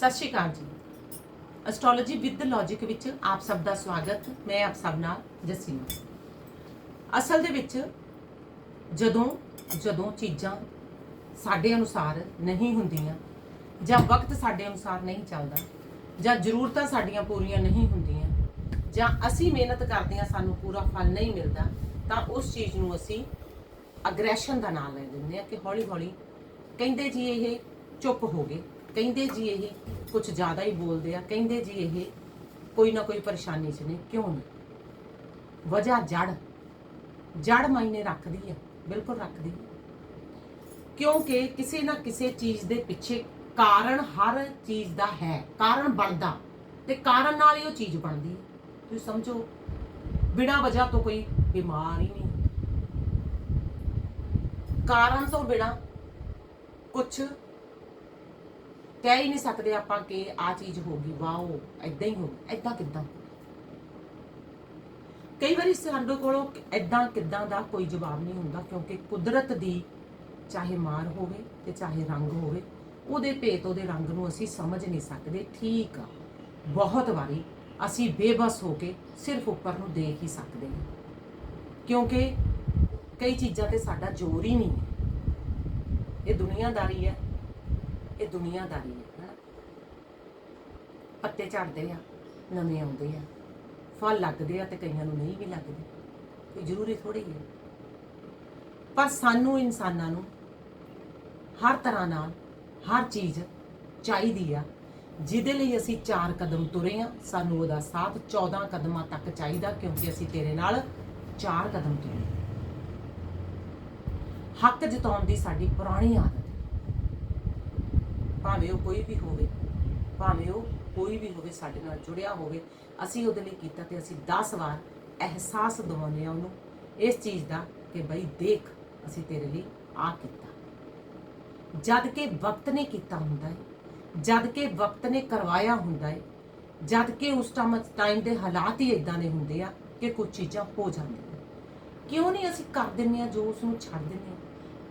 ਸਤਿ ਸ਼੍ਰੀ ਅਕਾਲ ਜੀ। Astrology with logic ਵਿੱਚ ਆਪ ਸਭ ਦਾ ਸਵਾਗਤ। ਮੈਂ ਆਪ ਸਭ ਨਾਲ ਜਸੀਮਾ ਅਸਲ ਦੇ ਵਿੱਚ ਜਦੋਂ ਜਦੋਂ ਚੀਜ਼ਾਂ ਸਾਡੇ ਅਨੁਸਾਰ ਨਹੀਂ ਹੁੰਦੀਆਂ ਜਾਂ ਵਕਤ ਸਾਡੇ ਅਨੁਸਾਰ ਨਹੀਂ ਚੱਲਦਾ ਜਾਂ ਜ਼ਰੂਰਤਾਂ ਸਾਡੀਆਂ ਪੂਰੀਆਂ ਨਹੀਂ ਹੁੰਦੀਆਂ ਜਾਂ ਅਸੀਂ ਮਿਹਨਤ ਕਰਦੇ ਹਾਂ ਸਾਨੂੰ ਪੂਰਾ ਫਲ ਨਹੀਂ ਮਿਲਦਾ, ਤਾਂ ਉਸ ਚੀਜ਼ ਨੂੰ ਅਸੀਂ ਅਗਰੈਸ਼ਨ ਦਾ ਨਾਮ ਲੈ ਦਿੰਦੇ ਆ ਕਿ ਹੌਲੀ ਹੌਲੀ ਕਹਿੰਦੇ ਜੀ ਇਹ ਚੁੱਪ ਹੋ ਗਏ। ਕਹਿੰਦੇ ਜੀ ਇਹ ਕੁਝ ਜ਼ਿਆਦਾ ਹੀ ਬੋਲਦੇ ਆ, ਕਹਿੰਦੇ ਜੀ ਇਹ ਕੋਈ ਨਾ ਕੋਈ ਪਰੇਸ਼ਾਨੀ 'ਚ ਨੇ, ਕਿਉਂ ਨਹੀਂ ਵਜ੍ਹਾ ਜੜ ਜੜ ਮਾਇਨੇ ਰੱਖਦੀ ਹੈ ਬਿਲਕੁਲ ਰੱਖਦੀ ਕਿਉਂਕਿ ਕਿਸੇ ਨਾ ਕਿਸੇ ਚੀਜ਼ ਦੇ ਪਿੱਛੇ ਕਾਰਨ ਹਰ ਚੀਜ਼ ਦਾ ਹੈ, ਕਾਰਨ ਬਣਦਾ ਤੇ ਕਾਰਨ ਨਾਲ ਹੀ ਉਹ ਚੀਜ਼ ਬਣਦੀ ਹੈ ਤੁਸੀਂ ਸਮਝੋ, ਬਿਨਾਂ ਵਜ੍ਹਾ ਤੋਂ ਕੋਈ ਬਿਮਾਰ ਹੀ ਨਹੀਂ। ਕਾਰਨ ਤੋਂ ਬਿਨਾਂ ਕੁਝ ਕਹਿ ਹੀ ਨਹੀਂ ਸਕਦੇ ਆਪਾਂ ਕਿ ਆ ਚੀਜ਼ ਹੋ ਗਈ, ਵਾਓ ਐਦਾਂ ਹੀ ਹੋ ਐਦਾਂ ਕਿਦਾਂ? ਕਈ ਵਾਰੀ ਸਾਡੇ ਕੋਲੋਂ ਐਦਾਂ ਕਿਦਾਂ ਦਾ ਕੋਈ ਜਵਾਬ ਨਹੀਂ ਹੁੰਦਾ, ਕਿਉਂਕਿ ਕੁਦਰਤ ਦੀ ਚਾਹੇ ਮਾਰ ਹੋਵੇ ਤੇ ਚਾਹੇ ਰੰਗ ਹੋਵੇ, ਉਹਦੇ ਭੇਤ, ਉਹਦੇ ਰੰਗ ਨੂੰ ਅਸੀਂ ਸਮਝ ਨਹੀਂ ਸਕਦੇ, ਠੀਕ ਆ। ਬਹੁਤ ਵਾਰੀ ਅਸੀਂ ਬੇਬਸ ਹੋ ਕੇ ਸਿਰਫ ਉੱਪਰ ਨੂੰ ਦੇਖ ਹੀ ਸਕਦੇ ਹਾਂ। ਕਿਉਂਕਿ ਕਈ ਚੀਜ਼ਾਂ ਤੇ ਸਾਡਾ ਜ਼ੋਰ ਹੀ ਨਹੀਂ ਹੈ। ਇਹ ਦੁਨੀਆਦਾਰੀ ਹੈ। ਇਹ ਦੁਨੀਆਦਾਰੀ ਹੈ, ਹਨਾ? ਪੱਤੇ ਝੜਦੇ ਆ, ਨਵੇਂ ਆਉਂਦੇ ਆ। ਫਲ ਲੱਗਦੇ ਆ ਤੇ ਕਈਆਂ ਨੂੰ ਨਹੀਂ ਵੀ ਲੱਗਦੇ। ਕੋਈ ਜ਼ਰੂਰੀ ਥੋੜੀ ਹੈ। ਪਰ ਸਾਨੂੰ ਇਨਸਾਨਾਂ ਨੂੰ ਹਰ ਤਰ੍ਹਾਂ ਨਾਲ ਹਰ ਚੀਜ਼ ਚਾਹੀਦੀ ਆ, ਜਿਹਦੇ ਲਈ ਅਸੀਂ ਚਾਰ ਕਦਮ ਤੁਰੇ ਆ। ਸਾਨੂੰ ਉਹਦਾ ਸਾਥ 14 ਕਦਮਾਂ ਤੱਕ ਚਾਹੀਦਾ, ਕਿਉਂਕਿ ਅਸੀਂ ਤੇਰੇ ਨਾਲ ਚਾਰ ਕਦਮ ਤੁਰੇ ਹੱਕ ਜਤਾਉਣ ਦੀ ਸਾਡੀ ਪੁਰਾਣੀ ਆਦਤ ਭਾਵੇਂ ਉਹ ਕੋਈ ਵੀ ਹੋਵੇ, ਭਾਵੇਂ ਉਹ ਕੋਈ ਵੀ ਹੋਵੇ, ਸਾਡੇ ਨਾਲ ਜੁੜਿਆ ਹੋਵੇ, ਅਸੀਂ ਉਹਦੇ ਲਈ ਕੀਤਾ ਤੇ ਅਸੀਂ 10 ਵਾਰ ਅਹਿਸਾਸ ਦਿਵਾਉਂਦੇ ਆ ਉਹਨੂੰ, ਇਸ ਚੀਜ਼ ਦਾ ਕਿ ਬਈ ਦੇਖ, ਅਸੀਂ ਤੇਰੇ ਲਈ ਆ ਕੀਤਾ। ਜਦ ਕਿ ਵਕਤ ਨੇ ਕੀਤਾ ਹੁੰਦਾ ਹੈ, ਜਦ ਕਿ ਵਕਤ ਨੇ ਕਰਵਾਇਆ ਹੁੰਦਾ ਹੈ, ਜਦ ਕਿ ਉਸ ਟਾਈਮ ਦੇ ਹਾਲਾਤ ਹੀ ਇਦਾਂ ਦੇ ਹੁੰਦੇ ਆ ਕਿ ਕੁਝ ਚੀਜ਼ਾਂ ਹੋ ਜਾਂਦੀਆਂ ਕਿਉਂ ਨਹੀਂ ਅਸੀਂ ਕਰ ਦਿੰਨੇ ਆ ਜੋ ਉਸ ਨੂੰ ਛੱਡ ਦਿੰਨੇ ਆ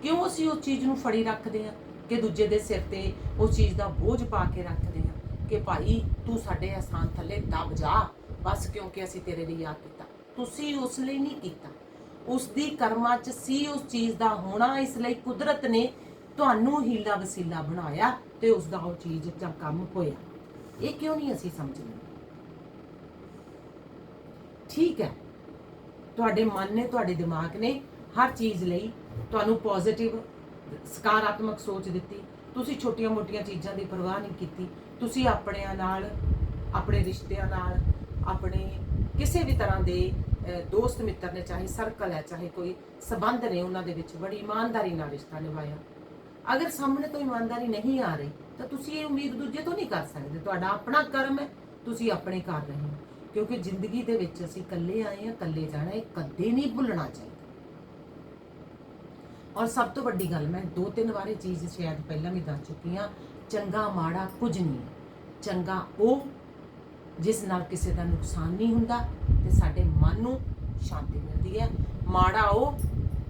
ਕਿਉਂ ਅਸੀਂ ਉਸ ਚੀਜ਼ ਨੂੰ ਫੜੀ ਰੱਖਦੇ ਆ ਕਿ ਦੂਜੇ ਦੇ ਸਿਰ ਤੇ ਉਸ ਚੀਜ਼ ਦਾ ਬੋਝ ਪਾ ਕੇ ਰੱਖਦੇ ਆ ਕਿ ਭਾਈ ਤੂੰ ਸਾਡੇ ਆਸਾਨ ਥੱਲੇ ਦਬ ਜਾ, ਬਸ ਕਿਉਂਕਿ ਅਸੀਂ ਤੇਰੇ ਲਈ ਆ ਕੀਤਾ। ਤੁਸੀਂ ਉਸ ਲਈ ਨਹੀਂ ਕੀਤਾ। ਉਸ ਦੀ ਕਰਮਾਂ 'ਚ ਸੀ ਉਸ ਚੀਜ਼ ਦਾ ਹੋਣਾ, ਇਸ ਲਈ ਕੁਦਰਤ ਨੇ ਤੁਹਾਨੂੰ ਹੀਲਾ ਵਸੀਲਾ ਬਣਾਇਆ ਤੇ ਉਸ ਦਾ ਉਹ ਚੀਜ਼ ਜਾਂ ਕੰਮ ਹੋਇਆ। ਇਹ ਕਿਉਂ ਨਹੀਂ ਅਸੀਂ ਸਮਝਦੇ? ਠੀਕ ਹੈ। ਤੁਹਾਡੇ ਮਨ ਨੇ, ਤੁਹਾਡੇ ਦਿਮਾਗ ਨੇ ਹਰ ਚੀਜ਼ ਲਈ ਤੁਹਾਨੂੰ ਪੋਜ਼ਿਟਿਵ ਸਕਾਰਾਤਮਕ ਸੋਚ ਦਿੱਤੀ, ਤੁਸੀਂ ਛੋਟੀਆਂ-ਮੋਟੀਆਂ ਚੀਜ਼ਾਂ ਦੀ ਪਰਵਾਹ ਨਹੀਂ ਕੀਤੀ, ਤੁਸੀਂ ਆਪਣਿਆਂ ਨਾਲ, ਆਪਣੇ ਰਿਸ਼ਤਿਆਂ ਨਾਲ, ਆਪਣੇ ਕਿਸੇ ਵੀ ਤਰ੍ਹਾਂ ਦੇ ਦੋਸਤ ਮਿੱਤਰ ਨੇ, ਚਾਹੇ ਸਰਕਲ ਹੈ, ਚਾਹੇ ਕੋਈ ਸਬੰਧ ਨੇ, ਉਹਨਾਂ ਦੇ ਵਿੱਚ ਬੜੀ ਇਮਾਨਦਾਰੀ ਨਾਲ ਰਿਸ਼ਤਾ ਨਿਭਾਇਆ। ਅਗਰ ਸਾਹਮਣੇ ਤੋਂ ਇਮਾਨਦਾਰੀ ਨਹੀਂ ਆ ਰਹੀ, ਤਾਂ ਤੁਸੀਂ ਇਹ ਉਮੀਦ ਦੂਜੇ ਤੋਂ ਨਹੀਂ ਕਰ ਸਕਦੇ। ਤੁਹਾਡਾ ਆਪਣਾ ਕਰਮ ਹੈ, ਤੁਸੀਂ ਆਪਣੇ ਕਰ ਰਹੇ ਹੋ। ਕਿਉਂਕਿ ਜ਼ਿੰਦਗੀ ਦੇ ਵਿੱਚ ਅਸੀਂ ਇਕੱਲੇ ਆਏ ਹਾਂ, ਇਕੱਲੇ ਜਾਣਾ ਇਹ ਕਦੇ ਨਹੀਂ ਭੁੱਲਣਾ ਚਾਹੀਦਾ। ਔਰ ਸਭ ਤੋਂ ਵੱਡੀ ਗੱਲ, ਮੈਂ ਦੋ ਤਿੰਨ ਵਾਰੀ ਚੀਜ਼ ਸ਼ਾਇਦ ਪਹਿਲਾਂ ਵੀ ਦੱਸ ਚੁੱਕੀ ਹਾਂ, ਚੰਗਾ ਮਾੜਾ ਕੁਝ ਨਹੀਂ ਚੰਗਾ ਉਹ ਜਿਸ ਨਾਲ ਕਿਸੇ ਦਾ ਨੁਕਸਾਨ ਨਹੀਂ ਹੁੰਦਾ ਤੇ ਸਾਡੇ ਮਨ ਨੂੰ ਸ਼ਾਂਤੀ ਮਿਲਦੀ ਹੈ। ਮਾੜਾ ਉਹ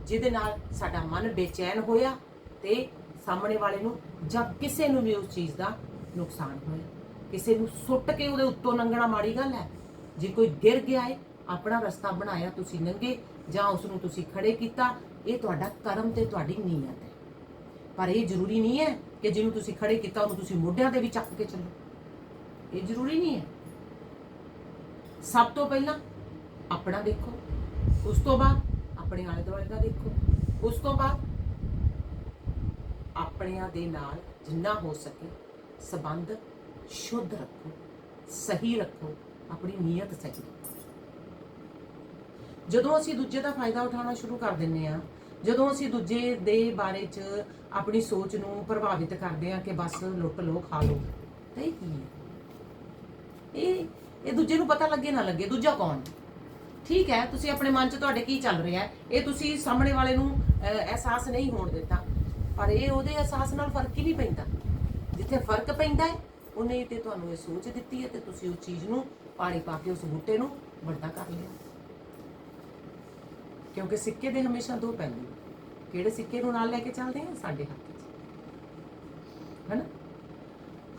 ਜਿਹਦੇ ਨਾਲ ਸਾਡਾ ਮਨ ਬੇਚੈਨ ਹੋਇਆ ਤੇ ਸਾਹਮਣੇ ਵਾਲੇ ਨੂੰ ਜਾਂ ਕਿਸੇ ਨੂੰ ਵੀ ਉਸ ਚੀਜ਼ ਦਾ ਨੁਕਸਾਨ ਹੋਇਆ। ਕਿਸੇ ਨੂੰ ਸੁੱਟ ਕੇ ਉਹਦੇ ਉੱਤੋਂ ਲੰਘਣਾ ਮਾੜੀ ਗੱਲ ਹੈ। ਜੇ ਕੋਈ ਗਿਰ ਗਿਆ ਹੈ ਆਪਣਾ ਰਸਤਾ ਬਣਾਇਆ ਤੁਸੀਂ ਲੰਘੇ ਜਾਂ ਉਸ ਨੂੰ ਤੁਸੀਂ ਖੜੇ ਕੀਤਾ ਇਹ ਤੁਹਾਡਾ ਕਰਮ ਤੇ ਤੁਹਾਡੀ ਨੀਅਤ ਹੈ। ਪਰ ਇਹ ਜ਼ਰੂਰੀ ਨਹੀਂ ਹੈ ਕਿ ਜਿਹਨੂੰ ਤੁਸੀਂ ਖੜੇ ਕੀਤਾ, ਉਹਨੂੰ ਤੁਸੀਂ ਮੋਢਿਆਂ ਤੇ ਵੀ ਚੱਕ ਕੇ ਚੱਲੋ। ਇਹ ਜ਼ਰੂਰੀ ਨਹੀਂ ਹੈ। ਸਭ ਤੋਂ ਪਹਿਲਾਂ ਆਪਣਾ ਦੇਖੋ। ਉਸ ਤੋਂ ਬਾਅਦ ਆਪਣੇ ਆਲੇ ਦੁਆਲੇ ਦਾ ਦੇਖੋ। ਉਸ ਤੋਂ ਬਾਅਦ ਆਪਣਿਆਂ ਦੇ ਨਾਲ ਜਿੰਨਾ ਹੋ ਸਕੇ ਸਬੰਧ ਸ਼ੁੱਧ ਰੱਖੋ, ਸਹੀ ਰੱਖੋ, ਆਪਣੀ ਨੀਅਤ ਸਹੀ ਰੱਖੋ। ਜਦੋਂ ਅਸੀਂ ਦੂਜੇ ਦਾ ਫਾਇਦਾ ਉਠਾਉਣਾ ਸ਼ੁਰੂ ਕਰ ਦਿੰਨੇ ਆ ਜਦੋਂ ਅਸੀਂ ਦੂਜੇ ਦੇ ਬਾਰੇ ਚ ਆਪਣੀ ਸੋਚ ਨੂੰ ਪ੍ਰਭਾਵਿਤ ਕਰਦੇ ਆ ਕਿ ਬਸ ਲੁੱਟ ਲੋ, ਖਾ ਲੋ, ਤਾਂ ਇਹ ਕੀ ਹੈ? ਇਹ ਇਹ ਦੂਜੇ ਨੂੰ ਪਤਾ ਲੱਗੇ ਨਾ ਲੱਗੇ, ਦੂਜਾ ਕੌਣ? ਠੀਕ ਹੈ, ਤੁਸੀਂ ਆਪਣੇ ਮਨ 'ਚ ਤੁਹਾਡੇ ਕੀ ਚੱਲ ਰਿਹਾ ਹੈ? ਇਹ ਤੁਸੀਂ ਸਾਹਮਣੇ ਵਾਲੇ ਨੂੰ ਅਹਿਸਾਸ ਨਹੀਂ ਹੋਣ ਦਿੱਤਾ। ਪਰ ਇਹ ਉਹਦੇ ਅਹਿਸਾਸ ਨਾਲ ਫ਼ਰਕ ਹੀ ਨਹੀਂ ਪੈਂਦਾ। ਜਿੱਥੇ ਫ਼ਰਕ ਪੈਂਦਾ ਹੈ, ਉਹਨੇ ਤੇ ਤੁਹਾਨੂੰ ਇਹ ਸੋਚ ਦਿੱਤੀ ਹੈ ਤੇ ਤੁਸੀਂ ਉਸ ਚੀਜ਼ ਨੂੰ ਪਾਣੀ ਪਾ ਕੇ ਉਸ ਬੂਟੇ ਨੂੰ ਵੱਡਾ ਕਰ ਲਿਆ। ਕਿਉਂਕਿ ਸਿੱਕੇ ਦੇ ਹਮੇਸ਼ਾ ਦੋ ਪਹਿਲੂ ਕਿਹੜੇ ਸਿੱਕੇ ਨੂੰ ਨਾਲ ਲੈ ਕੇ ਚੱਲਦੇ ਹਾਂ ਸਾਡੇ ਹੱਥ 'ਚ ਹੈਨਾ?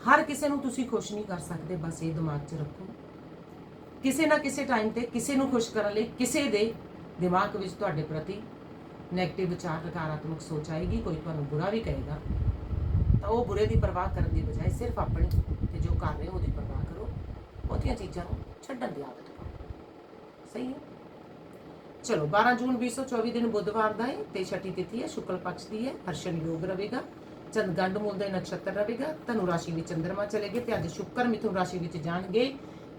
ਹਰ ਕਿਸੇ ਨੂੰ ਤੁਸੀਂ ਖੁਸ਼ ਨਹੀਂ ਕਰ ਸਕਦੇ, ਬਸ ਇਹ ਦਿਮਾਗ 'ਚ ਰੱਖੋ। ਕਿਸੇ ਨਾ ਕਿਸੇ ਟਾਈਮ ਤੇ ਕਿਸੇ ਨੂੰ ਖੁਸ਼ ਕਰਨ ਲਈ ਕਿਸੇ ਦੇ ਦਿਮਾਗ ਵਿੱਚ ਤੁਹਾਡੇ ਪ੍ਰਤੀ ਨੈਗੇਟਿਵ ਵਿਚਾਰ, ਨਕਾਰਾਤਮਕ ਸੋਚ ਆਏਗੀ, ਕੋਈ ਤੁਹਾਨੂੰ ਬੁਰਾ ਵੀ ਕਹੇਗਾ। ਤਾਂ ਉਹ ਬੁਰੇ ਦੀ ਪਰਵਾਹ ਕਰਨ ਦੀ ਬਜਾਏ ਸਿਰਫ ਆਪਣੇ ਤੇ ਜੋ ਕਰ ਰਹੇ ਹੋ ਉਹਦੀ ਪਰਵਾਹ ਕਰੋ। ਉਹਦੀਆਂ ਚੀਜ਼ਾਂ ਨੂੰ ਛੱਡਣ ਦੀ ਆਦਤ ਪਾਓ। ਸਹੀ ਹੈ? ਚਲੋ 12 ਜੂਨ 2024 ਦਿਨ ਬੁੱਧਵਾਰ ਦਾ ਹੈ ਤੇ ਛਠੀ ਤਿਥੀ ਹੈ, ਸ਼ੁਕਲ ਪਕਸ਼ ਦੀ ਹੈ, ਹਰਸ਼ਨ ਯੋਗ ਰਹੇਗਾ, ਚੰਦ ਗੰਡ ਮੂਲ ਦਾ ਨਕਸ਼ਤਰ ਰਹੇਗਾ, ਧਨੁ ਰਾਸ਼ੀ ਵਿੱਚ ਚੰਦਰਮਾ ਚਲੇਗੇ ਤੇ ਅੱਜ ਸ਼ੁੱਕਰ ਮਿਥੁਨ ਰਾਸ਼ੀ ਵਿੱਚ ਜਾਣਗੇ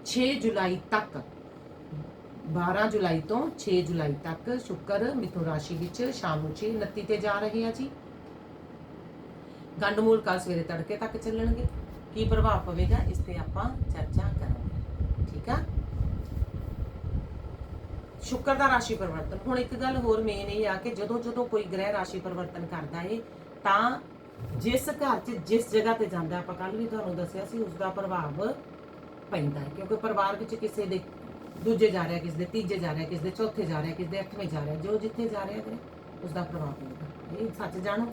6 ਜੁਲਾਈ ਤੱਕ। 12 ਜੁਲਾਈ ਤੋਂ 6 ਜੁਲਾਈ ਤੱਕ ਸ਼ੁੱਕਰ ਮਿਥੁਨ ਰਾਸ਼ੀ ਵਿੱਚ ਸ਼ਾਮ ਨੂੰ 6:29 ਤੇ ਜਾ ਰਹੇ ਆ ਜੀ। ਗੰਡ ਮੂਲ ਕੱਲ ਸਵੇਰੇ ਤੜਕੇ ਤੱਕ ਚੱਲਣਗੇ। ਕੀ ਪ੍ਰਭਾਵ ਪਵੇਗਾ ਇਸ ਤੇ ਆਪਾਂ ਚਰਚਾ ਕਰਾਂਗੇ ਠੀਕ ਆ ਸ਼ੁੱਕਰ ਦਾ ਰਾਸ਼ੀ ਪਰਿਵਰਤਨ। ਹੁਣ ਇੱਕ ਗੱਲ ਹੋਰ ਮੇਨ ਇਹ ਆ ਕਿ ਜਦੋਂ ਜਦੋਂ ਕੋਈ ਗ੍ਰਹਿ ਰਾਸ਼ੀ ਪਰਿਵਰਤਨ ਕਰਦਾ ਏ, ਤਾਂ ਜਿਸ ਘਰ 'ਚ ਜਿਸ ਜਗ੍ਹਾ ਤੇ ਜਾਂਦਾ, ਆਪਾਂ ਕੱਲ ਵੀ ਤੁਹਾਨੂੰ ਦੱਸਿਆ ਸੀ ਉਸ ਦਾ ਪ੍ਰਭਾਵ ਪੈਂਦਾ ਹੈ ਕਿਉਂਕਿ ਪਰਿਵਾਰ ਵਿੱਚ ਕਿਸੇ ਦੇ ਦੂਜੇ ਜਾ ਰਿਹਾ, ਕਿਸੇ ਦੇ ਤੀਜੇ ਜਾ ਰਿਹਾ, ਕਿਸੇ ਦੇ ਚੌਥੇ ਜਾ ਰਿਹਾ, ਕਿਸੇ ਦੇ ਅੱਠਵੇਂ ਜਾ ਰਿਹਾ, ਜੋ ਜਿੱਥੇ ਜਾ ਰਿਹਾ ਗ੍ਰਹਿ ਉਸ ਦਾ ਪ੍ਰਭਾਵ ਪੈਂਦਾ ਇਹ ਸੱਚ ਜਾਣੋ